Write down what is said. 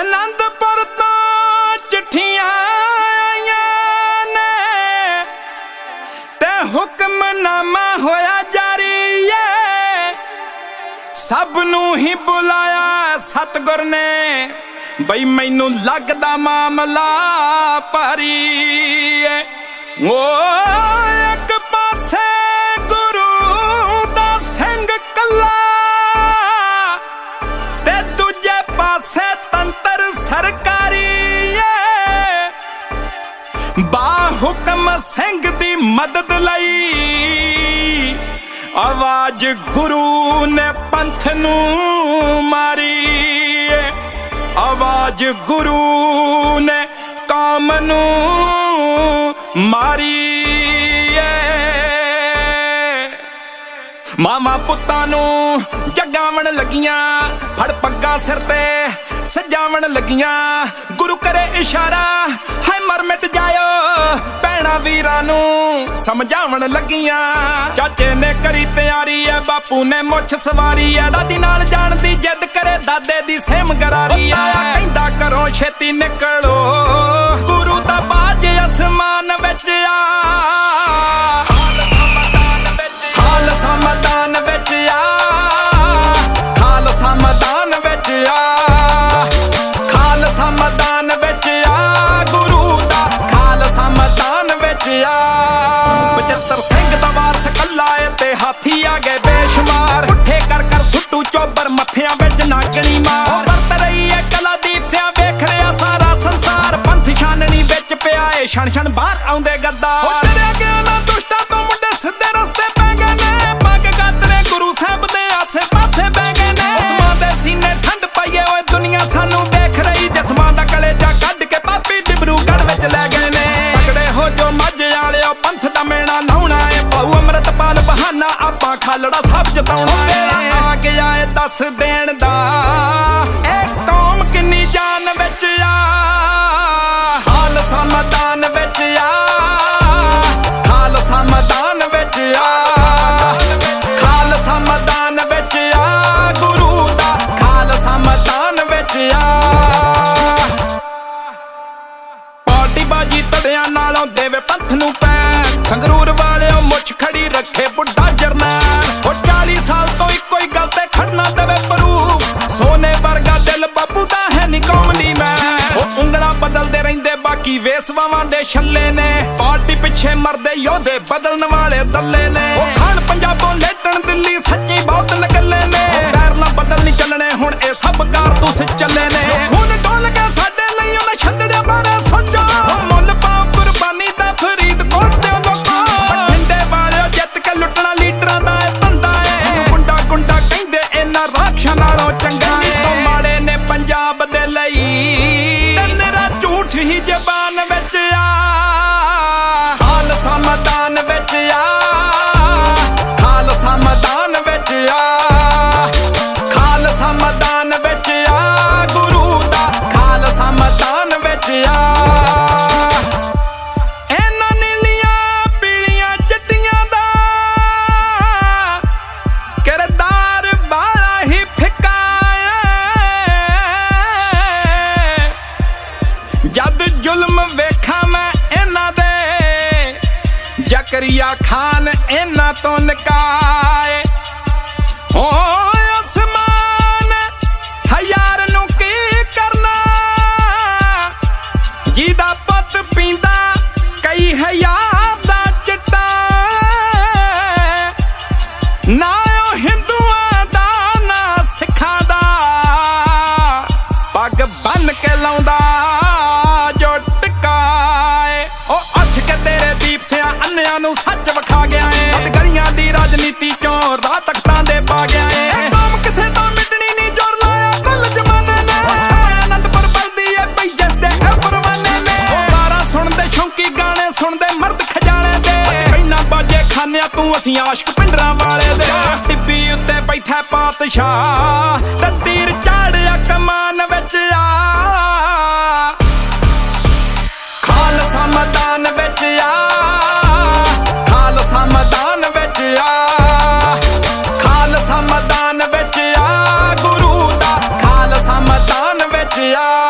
ਆਨੰਦਪੁਰ ਤੋਂ ਚਿੱਠੀਆਂ ਆਈਆਂ ਨੇ। ਤੇ ਹੁਕਮਨਾਮਾ ਹੋਇਆ ਜਾਰੀ ਏ। ਸਭ ਨੂੰ ਹੀ ਬੁਲਾਇਆ ਸਤਗੁਰ ਨੇ। ਬਈ ਮੈਨੂੰ ਲੱਗਦਾ ਮਾਮਲਾ ਭਾਰੀ ਏ। ਓ ਇੱਕ ਪਾਸੇ ਬਾ ਹੁਕਮ ਸਿੰਘ ਦੀ ਮਦਦ ਲਈ ਆਵਾਜ਼ ਗੁਰੂ ਨੇ ਪੰਥ ਨੂੰ ਮਾਰੀ ਆਵਾਜ਼ ਗੁਰੂ ਨੇ ਕਾਮ ਨੂੰ ਮਾਰੀ ਮਾਮਾ ਪੁੱਤਾਂ ਨੂੰ ਜਗਾਵਣ ਲੱਗੀਆਂ, ਫੜ ਪੱਗਾਂ ਸਿਰ ਤੇ ਸਜਾਵਣ ਲੱਗੀਆਂ। ਗੁਰੂ ਕਰੇ ਇਸ਼ਾਰਾ ਭੈਣਾ ਵੀਰਾਂ ਨੂੰ ਸਮਝਾਵਣ ਲੱਗੀਆਂ। ਚਾਚੇ ਨੇ ਕਰੀ ਤਿਆਰੀ ਐ, ਬਾਪੂ ਨੇ ਮੁੱਛ ਸਵਾਰੀ ਐ। ਦਾਦੀ ਨਾਲ ਜਾਣ ਦੀ ਜਿੱਦ ਕਰੇ, ਦਾਦੇ ਦੀ ਸੇਮ ਗਰਾਰੀ ਐ। ਕਹਿੰਦਾ ਕਰੋ ਛੇਤੀ ਨਿਕਲੋ। ਗੁਰੂ ਦਾ ਬਾਜ ਅਸਮਾਨ ਸਭ ਆ ਗਿਆ ਦੱਸ ਦੇਣ ਦਾ। ਵੇਸਵਾਵਾਂ ਦੇ ਛੱਲੇ ਨੇ। ਪਾਰਟੀ ਪਿੱਛੇ ਮਰਦੇ ਯੋਧੇ ਬਦਲਣ ਵਾਲੇ ਦੱਲੇ ਨੇ। ਉਹ ਖਾਨ ਪੰਜਾਬੋਂ ਲੇਟਣ ਦਿੱਲੀ ਸੱਚੀ ਬਹੁਤ ਨਕੱਲੇ ਨੇ। ਪੈਰ ਨਾ ਬਦਲ ਨਹੀਂ ਚੱਲਣੇ, ਹੁਣ ਇਹ ਸਭ ਕਾਰਤੂਸ ਚੱਲੇ ਨੇ। ਜ਼ੁਲਮ ਵੇਖਾਂ ਮੈਂ ਇਹਨਾਂ ਦੇ। ਜ਼ਕਰੀਆ ਖਾਨ ਇਹਨਾਂ ਤੋਂ ਨਕਾਏ। ਹੋ ਅੰਨਿਆਂ ਨੂੰ ਸੱਚ ਵਿਖਾ ਗਿਆ ਏ। ਅੱਧ ਗਲੀਆਂ ਦੀ ਰਾਜਨੀਤੀ ਚੋਂ ਰਾਹ ਤਖਤਾਂ ਦੇ ਪਾ ਗਿਆ ਏ। ਕੌਮ ਕਿਸੇ ਤੋਂ ਮਿਟਣੀ ਨਹੀਂ ਜੋਰ ਲਾਇਆ ਕੁੱਲ ਜਮਾਨੇ ਨੇ। ਆਨੰਦਪੁਰ ਬਲਦੀ ਏ ਬਈ ਜਿਸ ਦੇ ਪਰਵਾਨੇ ਨੇ। ਕਾਰਾਂ ਸੁਣਦੇ ਸ਼ੌਂਕੀ ਗਾਣੇ ਸੁਣਦੇ ਮਰਦ ਖਜਾਣੇ ਦੇ। ਪਹਿਲਾਂ ਬਾਜੇ ਖਾਨਿਆਂ ਤੂੰ ਅਸੀਂ ਆਸ਼ਕ ਪਿੰਡਰਾਂ ਵਾਲੇ ਦੇ। ਟਿੱਬੀ ਉੱਤੇ ਬੈਠਾ ਪਾਤਸ਼ਾਹ ਤੇ ਤੀਰ Yeah.